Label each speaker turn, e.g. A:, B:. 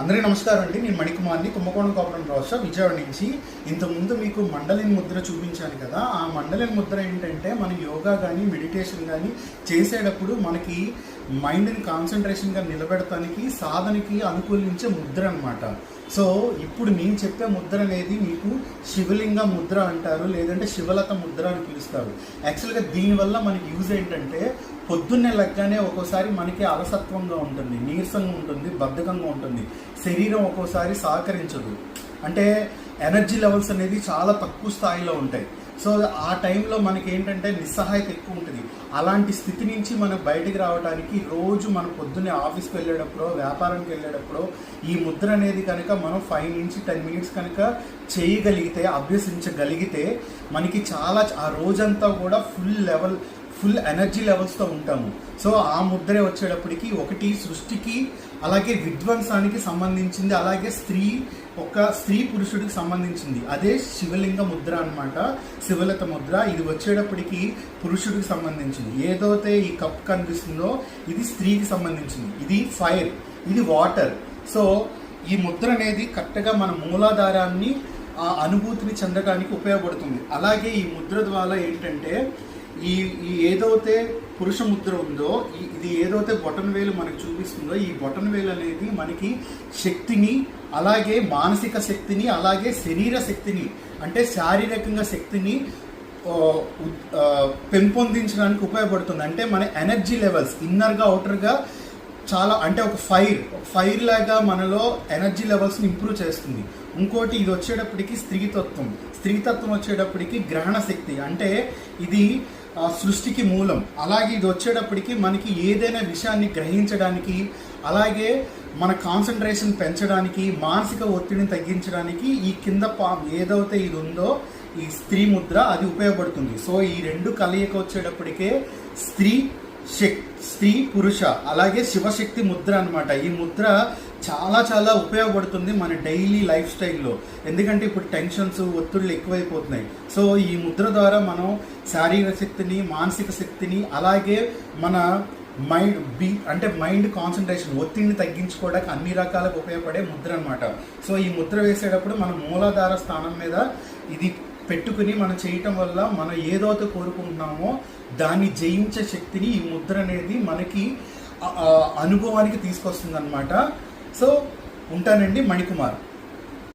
A: అందరికీ నమస్కారం అండి. నేను మణికుమార్ని కుంభకోణం కాపురం రాష్ట్ర విజయవాడ నుంచి. ఇంతకుముందు మీకు మండలిని ముద్ర చూపించాను కదా ఆ మండలిని ముద్ర ఏంటంటే మనం యోగా కానీ మెడిటేషన్ కానీ చేసేటప్పుడు మనకి మైండ్ని కాన్సన్ట్రేషన్గా నిలబెడటానికి సాధనకి అనుకూలించే ముద్ర అనమాట సో ఇప్పుడు నేను చెప్పే ముద్ర అనేది మీకు శివలింగ ముద్ర అంటారు లేదంటే శివలత ముద్ర అని పిలుస్తారు. యాక్చువల్గా దీనివల్ల మనకి యూజ్ ఏంటంటే పొద్దున్నే లెగ్గానే ఒక్కోసారి మనకి అలసత్వంగా ఉంటుంది నీరసంగా ఉంటుంది బద్ధకంగా ఉంటుంది. శరీరం ఒక్కోసారి సహకరించదు. అంటే ఎనర్జీ లెవెల్స్ అనేది చాలా తక్కువ స్థాయిలో ఉంటాయి. సో ఆ టైంలో మనకి ఏంటంటే నిస్సహాయత ఎక్కువ ఉంటుంది. అలాంటి స్థితి నుంచి మనం బయటికి రావడానికి రోజు మనం పొద్దున్నే ఆఫీస్కి వెళ్ళేటప్పుడు వ్యాపారానికి వెళ్ళేటప్పుడు ఈ ముద్ర అనేది కనుక మనం ఫైవ్ నుంచి టెన్ మినిట్స్ కనుక చేయగలిగితే అభ్యసించగలిగితే మనకి చాలా ఆ రోజంతా కూడా ఫుల్ లెవెల్ ఫుల్ ఎనర్జీ లెవెల్స్తో ఉంటాము. సో ఆ ముద్రే వచ్చేటప్పటికి ఒకటి సృష్టికి అలాగే విధ్వంసానికి సంబంధించింది అలాగే స్త్రీ ఒక స్త్రీ పురుషుడికి సంబంధించింది. అదే శివలింగ ముద్ర అనమాట శివలత ముద్ర. ఇది వచ్చేటప్పటికి పురుషుడికి సంబంధించింది. ఏదైతే ఈ కప్ కనిపిస్తుందో ఇది స్త్రీకి సంబంధించింది. ఇది ఫైర్. ఇది వాటర్. సో ఈ ముద్ర అనేది కరెక్ట్గా మన మూలాధారాన్ని ఆ అనుభూతిని చెందడానికి ఉపయోగపడుతుంది. అలాగే ఈ ముద్ర ద్వారా ఏంటంటే ఈ ఈ ఏదైతే పురుష ముద్ర ఉందో ఇది ఏదైతే బొటన్ వేలు మనకి చూపిస్తుందో ఈ బొటన్ వేలు అనేది మనకి శక్తిని అలాగే మానసిక శక్తిని అలాగే శరీర శక్తిని అంటే శారీరకంగా శక్తిని పెంపొందించడానికి ఉపయోగపడుతుంది. అంటే మన ఎనర్జీ లెవెల్స్ ఇన్నర్గా అవుటర్గా చాలా అంటే ఒక ఫైర్ ఫైర్ లాగా మనలో ఎనర్జీ లెవెల్స్ని ఇంప్రూవ్ చేస్తుంది. ఇంకోటి ఇది వచ్చేటప్పటికి స్త్రీతత్వం. స్త్రీతత్వం వచ్చేటప్పటికి గ్రహణ శక్తి. అంటే ఇది సృష్టికి మూలం. అలాగే ఇది వచ్చేటప్పటికి మనకి ఏదైనా విషయాన్ని గ్రహించడానికి అలాగే మన కాన్సన్ట్రేషన్ పెంచడానికి మానసిక ఒత్తిడిని తగ్గించడానికి ఈ కింద పా ఏదైతే ఇది ఉందో ఈ స్త్రీ ముద్ర అది ఉపయోగపడుతుంది. సో ఈ రెండు కలయిక వచ్చేటప్పటికే స్త్రీ శక్తి. స్త్రీ పురుష అలాగే శివశక్తి ముద్ర అనమాట ఈ ముద్ర చాలా చాలా ఉపయోగపడుతుంది మన డైలీ లైఫ్ స్టైల్లో. ఎందుకంటే ఇప్పుడు టెన్షన్స్ ఒత్తిళ్ళు ఎక్కువైపోతున్నాయి. సో ఈ ముద్ర ద్వారా మనం శారీరక శక్తిని మానసిక శక్తిని అలాగే మన మైండ్ బీ అంటే మైండ్ కాన్సన్ట్రేషన్ ఒత్తిడిని తగ్గించుకోవడానికి అన్ని రకాలకు ఉపయోగపడే ముద్ర అనమాట సో ఈ ముద్ర వేసేటప్పుడు మన మూలాధార స్థానం మీద ఇది పెట్టుకుని మనం చేయటం వల్ల మనం ఏదైతే కోరుకుంటున్నామో దాన్ని జయించే శక్తిని ఈ ముద్ర అనేది మనకి అనుభవానికి తీసుకొస్తుంది అనమాట సో ఉంటానండి మణికుమార్.